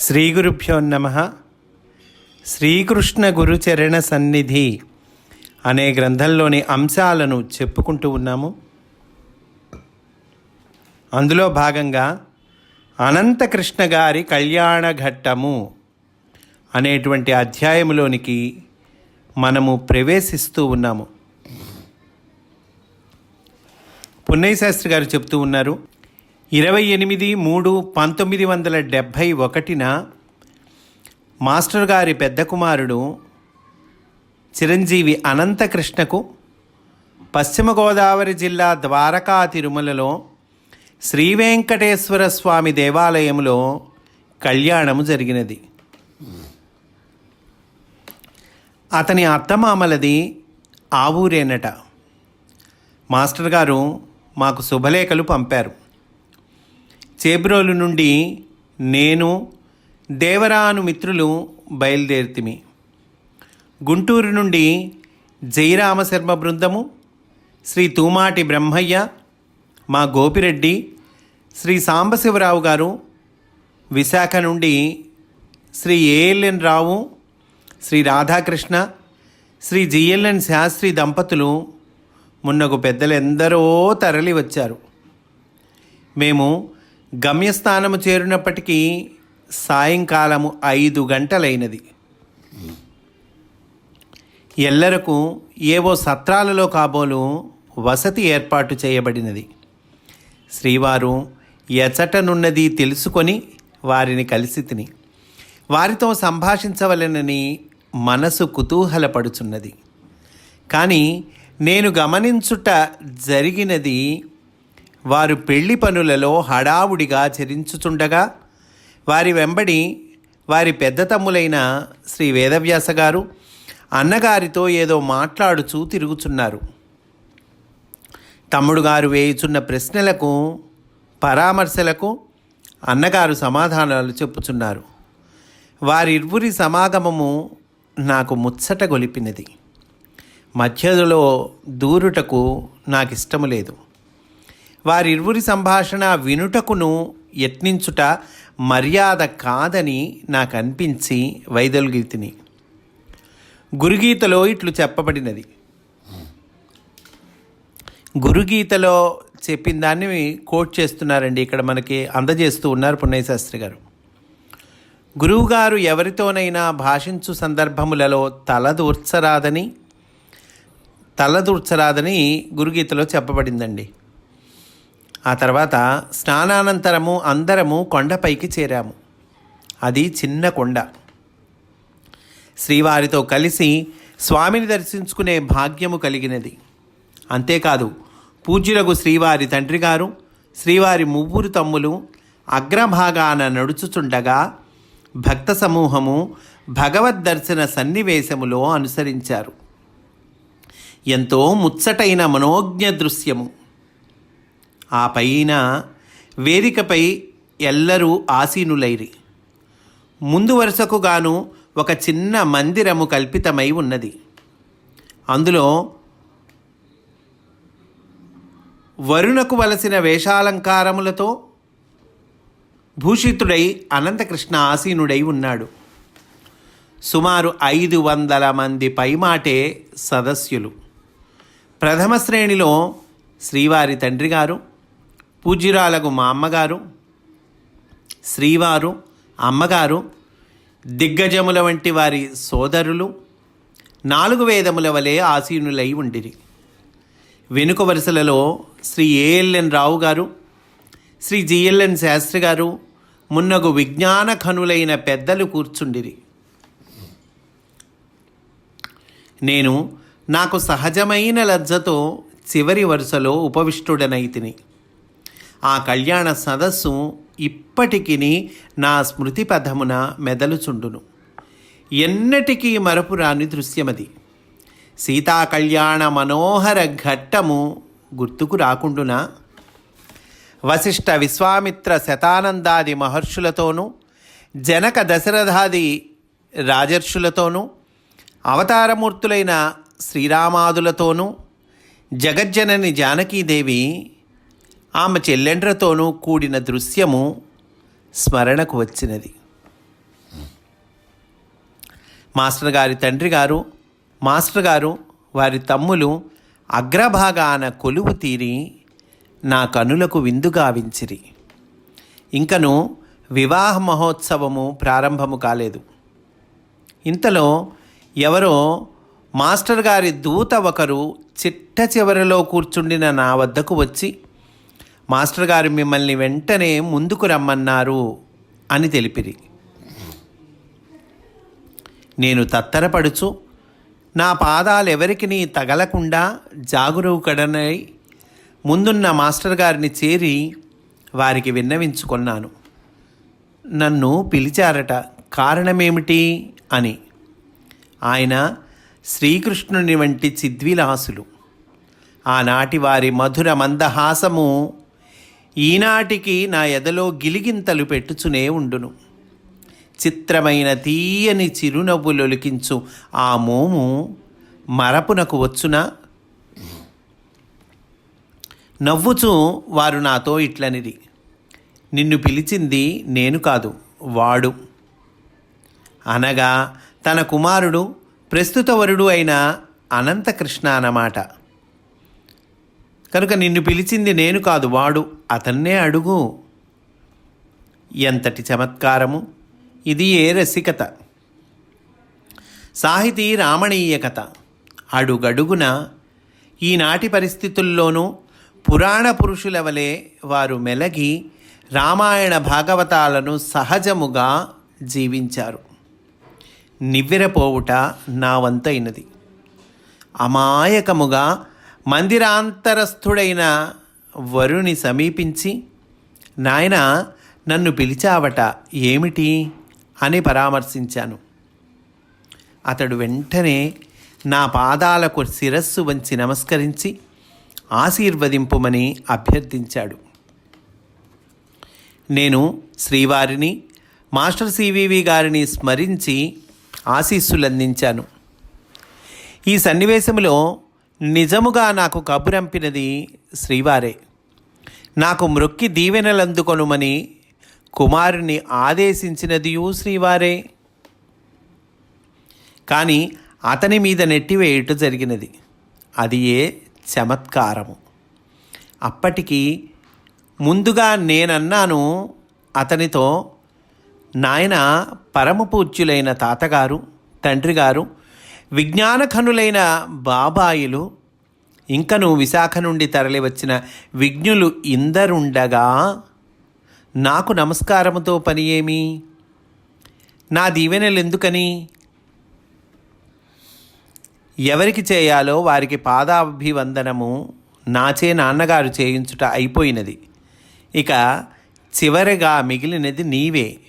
శ్రీ గురుభ్యో నమ. శ్రీకృష్ణ గురుచరణ సన్నిధి అనే గ్రంథంలోని అంశాలను చెప్పుకుంటూ ఉన్నాము. అందులో భాగంగా అనంతకృష్ణ గారి కళ్యాణ ఘట్టము అనేటువంటి అధ్యాయములోనికి మనము ప్రవేశిస్తూ ఉన్నాము. పున్నయ్య శాస్త్రి గారు చెప్తూ ఉన్నారు ఇరవై ఎనిమిది మూడు పంతొమ్మిది వందల డెబ్భై ఒకటిన మాస్టర్ గారి పెద్ద కుమారుడు చిరంజీవి అనంతకృష్ణకు పశ్చిమ గోదావరి జిల్లా ద్వారకా తిరుమలలో శ్రీ వెంకటేశ్వర స్వామి దేవాలయంలో కళ్యాణము జరిగినది. అతని అత్తమామలది ఆ ఊరేనట. మాస్టర్ గారు మాకు శుభలేఖలు పంపారు. చేబ్రోలు నుండి నేను దేవరాను మిత్రులు బయలుదేరితిమి. గుంటూరు నుండి జయరామశర్మ బృందము శ్రీ తూమాటి బ్రహ్మయ్య మా గోపిరెడ్డి శ్రీ సాంబశివరావు గారు విశాఖ నుండి శ్రీ ఏఎల్ఎన్ రావు శ్రీ రాధాకృష్ణ శ్రీ జిఎల్ఎన్ శాస్త్రి దంపతులు మున్నగు పెద్దలెందరో తరలి వచ్చారు మేము గమ్యస్థానము చేరినప్పటికీ సాయంకాలము ఐదు గంటలైనది. ఎల్లరకు ఏవో సత్రాలలో కాబోలు వసతి ఏర్పాటు చేయబడినది. శ్రీవారు ఎచటనున్నది తెలుసుకొని వారిని కలిసి తిని వారితో సంభాషించవలెనని మనసు కుతూహలపడుచున్నది. కానీ నేను గమనించుట జరిగినది వారు పెళ్ళి పనులలో హడావుడిగా చరించుచుండగా వారి వెంబడి వారి పెద్ద తమ్ములైన శ్రీ వేదవ్యాస గారు అన్నగారితో ఏదో మాట్లాడుచూ తిరుగుచున్నారు. తమ్ముడు గారు వేయుచున్న ప్రశ్నలకు పరామర్శలకు అన్నగారు సమాధానాలు చెప్పుచున్నారు. వారిరువురి సమాగమము నాకు ముచ్చట గొలిపినది. మధ్యలో దూరుటకు నాకు ఇష్టము లేదు. వారిరువురి సంభాషణ వినుటకును యత్నించుట మర్యాద కాదని నాకు అనిపించి వైదొలిగితిని. గురుగీతలో ఇట్లు చెప్పబడినది. గురుగీతలో చెప్పిన దాన్ని కోట్ చేస్తున్నారండి. ఇక్కడ మనకి అందజేస్తూ ఉన్నారు పున్నయ్య శాస్త్రి గారు. గురువుగారు ఎవరితోనైనా భాషించు సందర్భములలో తలదూర్చరాదని తలదూర్చరాదని గురుగీతలో చెప్పబడిందండి. ఆ తర్వాత స్నానానంతరము అందరము కొండపైకి చేరాము. అది చిన్న కొండ. శ్రీవారితో కలిసి స్వామిని దర్శించుకునే భాగ్యము కలిగినది. అంతేకాదు పూజ్యులకు శ్రీవారి తండ్రి గారు శ్రీవారి ముగ్గురు తమ్ములు అగ్రభాగాన నడుచుచుండగా భక్త సమూహము భగవద్ దర్శన సన్నివేశములో అనుసరించారు. ఎంతో ముచ్చటైన మనోజ్ఞ దృశ్యము. ఆ పైన వేదికపై ఎల్లరూ ఆసీనులైరి. ముందు వరుసకు గాను ఒక చిన్న మందిరము కల్పితమై ఉన్నది. అందులో వరుణకు వలసిన వేషాలంకారములతో భూషితుడై అనంతకృష్ణ ఆసీనుడై ఉన్నాడు. సుమారు ఐదు వందల మంది పైమాటే సదస్యులు ప్రథమ శ్రేణిలో శ్రీవారి తండ్రి గారు పూజ్యురాలకు మా అమ్మగారు శ్రీవారు అమ్మగారు దిగ్గజముల వంటి వారి సోదరులు నాలుగు వేదముల వలె ఆసీనులై ఉండిరి. వెనుక వరుసలలో శ్రీ ఏఎల్ఎన్ రావు గారు శ్రీ జిఎల్ఎన్ శాస్త్రి గారు మున్నగు విజ్ఞాన ఖనులైన పెద్దలు కూర్చుండిరి. నేను నాకు సహజమైన లజ్జతో చివరి వరుసలో ఉపవిష్టుడనైతిని ఆ కళ్యాణ సదస్సు ఇప్పటికిని నా స్మృతి పథమున మెదలుచుండును. ఎన్నటికీ మరపురాని దృశ్యమది. సీతా కళ్యాణ మనోహర ఘట్టము గుర్తుకు రాకుండునా? వశిష్ఠ విశ్వామిత్ర శతానందాది మహర్షులతోనూ జనక దశరథాది రాజర్షులతోనూ అవతారమూర్తులైన శ్రీరామాదులతోనూ జగజ్జనని జానకీదేవి ఆమె చెల్లెండ్రతోనూ కూడిన దృశ్యము స్మరణకు వచ్చినది. మాస్టర్ గారి తండ్రి గారు మాస్టర్ గారు వారి తమ్ములు అగ్రభాగాన కొలువు తీరి నా కనులకు విందుగావించిరి ఇంకను వివాహ మహోత్సవము ప్రారంభము కాలేదు. ఇంతలో ఎవరో మాస్టర్ గారి దూత ఒకరు చిట్ట చివరిలో కూర్చుండిన నా వద్దకు వచ్చి మాస్టర్ గారు మిమ్మల్ని వెంటనే ముందుకు రమ్మన్నారు అని తెలిపిరి. నేను తత్తరపడుచు నా పాదాలు ఎవరికి తగలకుండా కడనై ముందున్న మాస్టర్ గారిని చేరి వారికి విన్నవించుకున్నాను. నన్ను పిలిచారట కారణమేమిటి అని. ఆయన శ్రీకృష్ణుని వంటి చిద్విలాసులు. ఆనాటి వారి మధుర మందహాసము ఈనాటికి నా ఎదలో గిలిగింతలు పెట్టుచునే ఉండును. చిత్రమైన తీయని చిరునవ్వులొలికించు ఆ మోము మరపునకు వచ్చునా? నవ్వుచూ వారు నాతో ఇట్లనిది నిన్ను పిలిచింది నేను కాదు వాడు. అనగా తన కుమారుడు ప్రస్తుత వరుడు అయిన అనంతకృష్ణ అన్నమాట. కనుక నిన్ను పిలిచింది నేను కాదు వాడు అతన్నే అడుగు. ఎంతటి చమత్కారము! ఇది ఏ రసికత! సాహితీ రామణీయ కథ! అడుగడుగున ఈనాటి పరిస్థితుల్లోనూ పురాణ పురుషుల వలె వారు మెలగి రామాయణ భాగవతాలను సహజముగా జీవించారు. నివ్వెరపోవుట నా వంతైనది. అమాయకముగా మందిరాంతరస్థుడైన వరుని సమీపించి నాయన నన్ను పిలిచావట ఏమిటి? అని పరామర్శించాను. అతడు వెంటనే నా పాదాలకు శిరస్సు వంచి నమస్కరించి ఆశీర్వదింపుమని అభ్యర్థించాడు. నేను శ్రీవారిని మాస్టర్ సివివి గారిని స్మరించి ఆశీస్సులందించాను ఈ సన్నివేశంలో నిజముగా నాకు కబురంపినది శ్రీవారే. నాకు మ్రొక్కి దీవెనలందుకొనుమని కుమారుని ఆదేశించినదియూ శ్రీవారే. కానీ అతని మీద నెట్టివేయుట జరిగినది. అది ఏ చమత్కారము. అప్పటికి ముందుగా నేనన్నాను అతనితో నాయన పరమపూజ్యులైన తాతగారు తండ్రి గారు విజ్ఞానఖనులైన బాబాయిలు ఇంకను విశాఖ నుండి తరలివచ్చిన విజ్ఞులు ఇందరుండగా నాకు నమస్కారముతో పని ఏమి నా దీవెనలు ఎందుకని ఎవరికి చేయాలో వారికి పాదాభివందనము నాచే నాన్నగారు చేయించుట అయిపోయినది. ఇక చివరిగా మిగిలినది నీవే.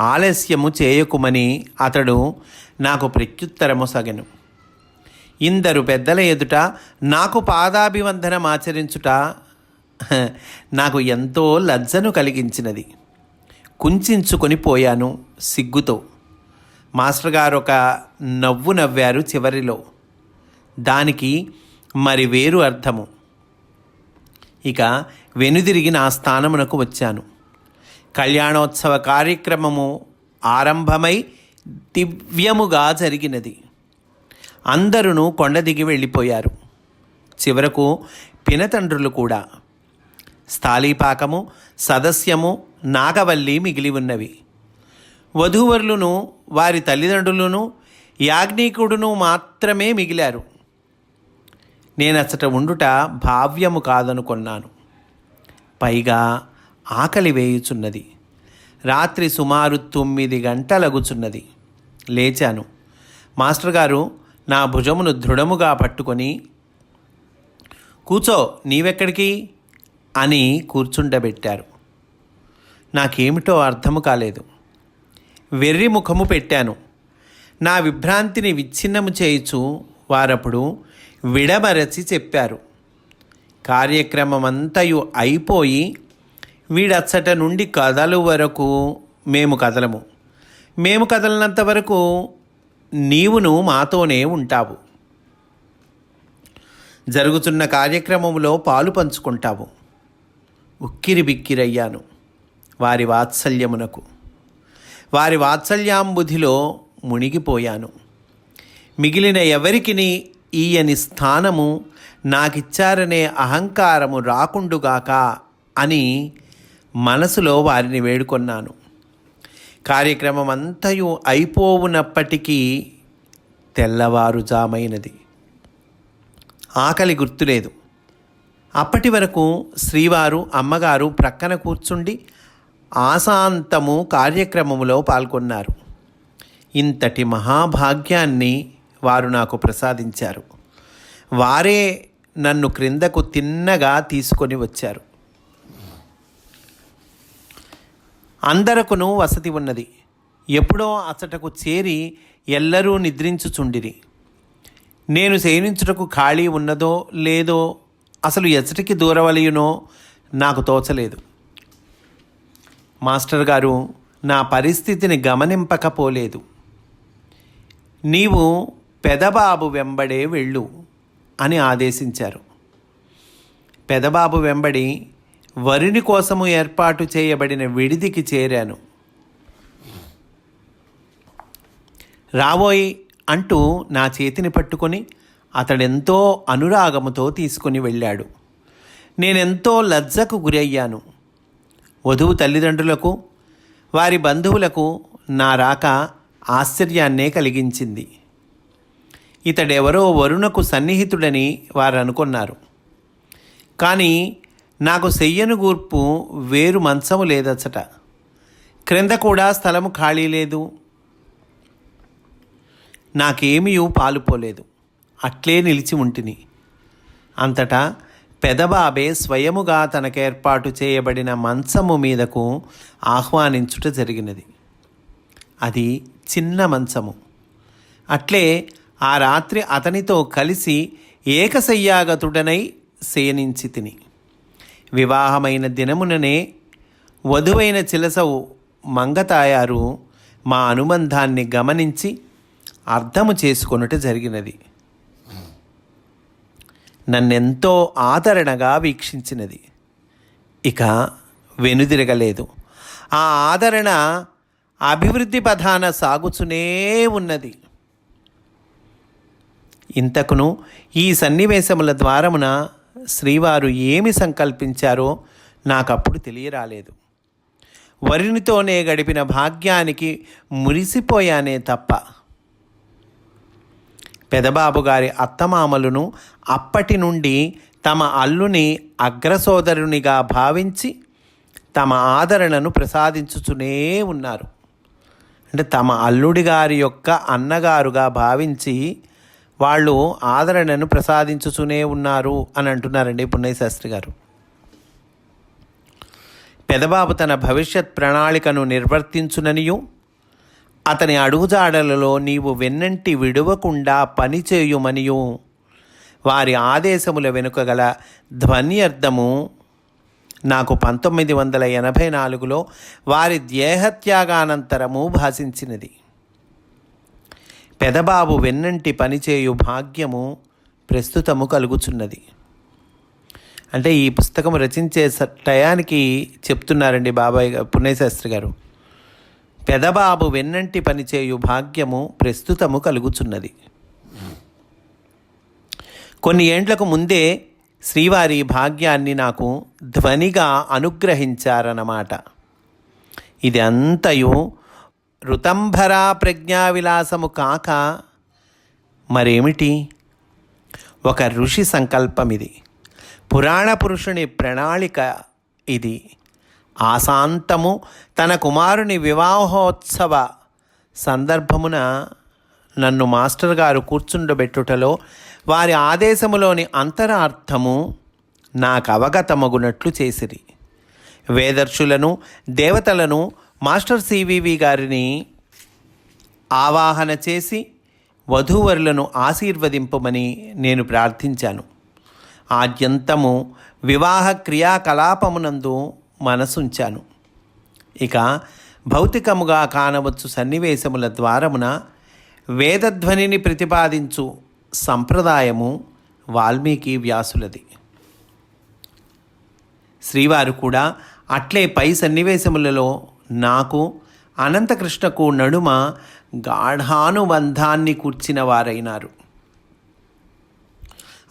ఆలస్యము చేయకుమని అతడు నాకు ప్రత్యుత్తరము సగెను ఇందరు పెద్దల ఎదుట నాకు పాదాభివందనం ఆచరించుట నాకు ఎంతో లజ్జను కలిగించినది. కుంచుకొని పోయాను సిగ్గుతో. మాస్టర్ గారు ఒక నవ్వు నవ్వారు చివరిలో. దానికి మరి వేరు అర్థము. ఇక వెనుదిరిగి నా స్థానమునకు వచ్చాను. కళ్యాణోత్సవ కార్యక్రమము ఆరంభమై దివ్యముగా జరిగినది. అందరూ కొండ దిగి వెళ్ళిపోయారు. చివరకు పినతండ్రులు కూడా. స్థాళీపాకము సదస్యము నాగవల్లి మిగిలి ఉన్నవి. వధూవరులను వారి తల్లిదండ్రులను యాజ్ఞికుడును మాత్రమే మిగిలారు. నేనచ్చట ఉండుట భావ్యము కాదనుకొన్నాను. పైగా ఆకలి వేయుచున్నది. రాత్రి సుమారు తొమ్మిది గంటలగుచున్నది. లేచాను. మాస్టర్ గారు నా భుజమును దృఢముగా పట్టుకొని కూచో నీవెక్కడికి? అని కూర్చుండబెట్టారు. నాకేమిటో అర్థము కాలేదు. వెర్రి ముఖము పెట్టాను. నా విభ్రాంతిని విచ్ఛిన్నము చేయుచు వారప్పుడు విడమరచి చెప్పారు. కార్యక్రమమంతయు అయిపోయి వీడచ్చట నుండి కథలు వరకు మేము కదలము. మేము కదలనంత వరకు నీవును మాతోనే ఉంటావు. జరుగుతున్న కార్యక్రమంలో పాలు పంచుకుంటావు. ఉక్కిరి బిక్కిరయ్యాను వారి వాత్సల్యమునకు. వారి వాత్సల్యాంబుధిలో మునిగిపోయాను. మిగిలిన ఎవరికిని ఈయని స్థానము నాకిచ్చారనే అహంకారము రాకుండుగాక అని మనసులో వారిని వేడుకొన్నాను. కార్యక్రమం అంతయు అయిపోవునప్పటికీ తెల్లవారుజామైనది. ఆకలి గుర్తులేదు. అప్పటి వరకు శ్రీవారు అమ్మగారు ప్రక్కన కూర్చుండి ఆశాంతము కార్యక్రమములో పాల్గొన్నారు. ఇంతటి మహాభాగ్యాన్ని వారు నాకు ప్రసాదించారు. వారే నన్ను క్రిందకు తిన్నగా తీసుకొని వచ్చారు. అందరకును వసతి ఉన్నది. ఎప్పుడో అచ్చటకు చేరి ఎల్లరూ నిద్రించుచుండిరి. నేను శయనించుటకు ఖాళీ ఉన్నదో లేదో అసలు ఎచ్చటికి దూరవలయునో నాకు తోచలేదు. మాస్టర్ గారు నా పరిస్థితిని గమనింపకపోలేదు. నీవు పెదబాబు వెంబడే వెళ్ళు అని ఆదేశించారు. పెదబాబు వెంబడి వరిని కోసము ఏర్పాటు చేయబడిన విడిదికి చేరాను. రాబోయి అంటూ నా చేతిని పట్టుకొని అతడెంతో అనురాగముతో తీసుకుని వెళ్ళాడు. నేనెంతో లజ్జకు గురయ్యాను. వధువు తల్లిదండ్రులకు వారి బంధువులకు నా రాక ఆశ్చర్యాన్నే కలిగించింది. ఇతడెవరో వరుణకు సన్నిహితుడని వారు అనుకున్నారు కానీ నాకు సెయ్యను గూర్పు వేరు మంచము లేదచ్చట. క్రింద కూడా స్థలము ఖాళీ లేదు. నాకేమీ పాలుపోలేదు అట్లే నిలిచి ఉంటిని. అంతటా పెదబాబే స్వయముగా తనకేర్పాటు చేయబడిన మంచము మీదకు ఆహ్వానించుట జరిగినది. అది చిన్న మంచము. అట్లే ఆ రాత్రి అతనితో కలిసి ఏకశయ్యాగతుడనై శయనించి తిని. వివాహమైన దినముననే వధువైన చిలసవు మంగతాయారు మా అనుబంధాన్ని గమనించి అర్థము చేసుకొనుట జరిగినది. నన్నెంతో ఆదరణగా వీక్షించినది. ఇక వెనుదిరగలేదు. ఆ ఆదరణ అభివృద్ధి పథాన సాగుచునే ఉన్నది. ఇంతకును ఈ సన్నివేశముల ద్వారమున శ్రీవారు ఏమి సంకల్పించారో నాకప్పుడు తెలియరాలేదు. వరునితోనే గడిపిన భాగ్యానికి మురిసిపోయానే తప్ప. పెదబాబు గారి అత్తమామలను అప్పటి నుండి తమ అల్లుని అగ్రసోదరునిగా భావించి తమ ఆదరణను ప్రసాదించుచునే ఉన్నారు. అంటే తమ అల్లుడి గారి యొక్క అన్నగారుగా భావించి వాళ్ళు ఆదరణను ప్రసాదించుచునే ఉన్నారు అని అంటున్నారండి పున్నయ్య శాస్త్రి గారు. పెదబాబు తన భవిష్యత్ ప్రణాళికను నిర్వర్తించుననియు అతని అడుగుజాడలలో నీవు వెన్నంటి విడవకుండా పనిచేయుమనియు వారి ఆదేశముల వెనుక గల ధ్వన్యర్థము నాకు పంతొమ్మిది వందల ఎనభై నాలుగులో వారి దేహత్యాగానంతరము భాషించినది. పెదబాబు వెన్నంటి పనిచేయు భాగ్యము ప్రస్తుతము కలుగుచున్నది. అంటే ఈ పుస్తకం రచించే స- టయానికి చెప్తున్నారండి బాబాయ్ పుణ్యశాస్త్రి గారు. పెదబాబు వెన్నంటి పనిచేయు భాగ్యము ప్రస్తుతము కలుగుచున్నది. కొన్ని ఏండ్లకు ముందే శ్రీవారి భాగ్యాన్ని నాకు ధ్వనిగా అనుగ్రహించారన్నమాట. ఇది అంతయు ఋతంభరా ప్రజ్ఞావిలాసము కాక మరేమిటి? ఒక ఋషి సంకల్పం ఇది పురాణ పురుషుని ప్రణాళిక ఇది. ఆశాంతము తన కుమారుని వివాహోత్సవ సందర్భమున నన్ను మాస్టర్ గారు కూర్చుండబెట్టుటలో వారి ఆదేశములోని అంతరార్థము నాకు అవగతమగునట్లు చేసిరి. వేదర్శులను దేవతలను మాస్టర్ సివివి గారిని ఆవాహన చేసి వధూవరులను ఆశీర్వదింపమని నేను ప్రార్థించాను. ఆద్యంతము వివాహ క్రియాకలాపమునందు మనసుంచాను. ఇక భౌతికముగా కానవచ్చు సన్నివేశముల ద్వారమున వేదధ్వనిని ప్రతిపాదించు సంప్రదాయము వాల్మీకి వ్యాసులది. శ్రీవారు కూడా అట్లే పై సన్నివేశములలో నాకు అనంతకృష్ణకు నడుమ గాఢానుబంధాన్ని కూర్చిన వారైనారు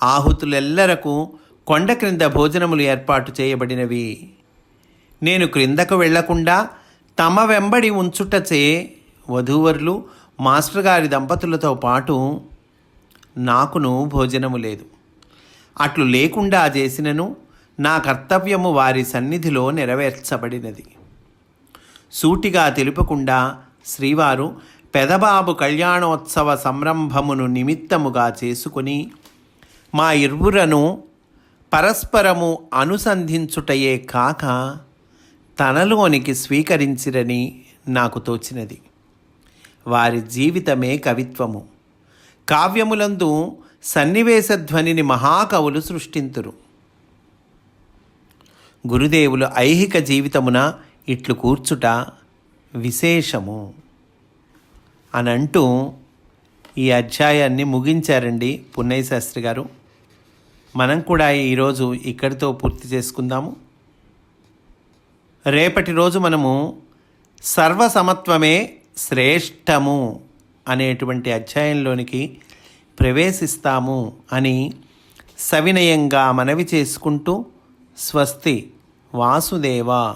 ఆహుతులెల్లరకు కొండ క్రింద భోజనములు ఏర్పాటు చేయబడినవి. నేను క్రిందకు వెళ్ళకుండా తమ వెంబడి ఉంచుటచే వధూవరులు మాస్టర్ గారి దంపతులతో పాటు నాకును భోజనము లేదు. అట్లు లేకుండా చేసినను నా కర్తవ్యము వారి సన్నిధిలో నెరవేర్చబడినది. సూటిగా తెలుపకుండా శ్రీవారు పెదబాబు కళ్యాణోత్సవ సంరంభమును నిమిత్తముగా చేసుకుని మా ఇరువురను పరస్పరము అనుసంధించుటయే కాక తనలోనికి స్వీకరించిరని నాకు తోచినది. వారి జీవితమే కవిత్వము. కావ్యములందు సన్నివేశ ధ్వనిని మహాకవులు సృష్టింతురు. గురుదేవులు ఐహిక జీవితమున ఇట్లు కూర్చుట విశేషము అని అంటూ ఈ అధ్యాయాన్ని ముగించారండి పున్నయ్య శాస్త్రి గారు. మనం కూడా ఈరోజు ఇక్కడితో పూర్తి చేసుకుందాము. రేపటి రోజు మనము సర్వసమత్వమే శ్రేష్టము అనేటువంటి అధ్యాయంలోనికి ప్రవేశిస్తాము అని సవినయంగా మనవి చేసుకుంటూ స్వస్తి వాసుదేవ.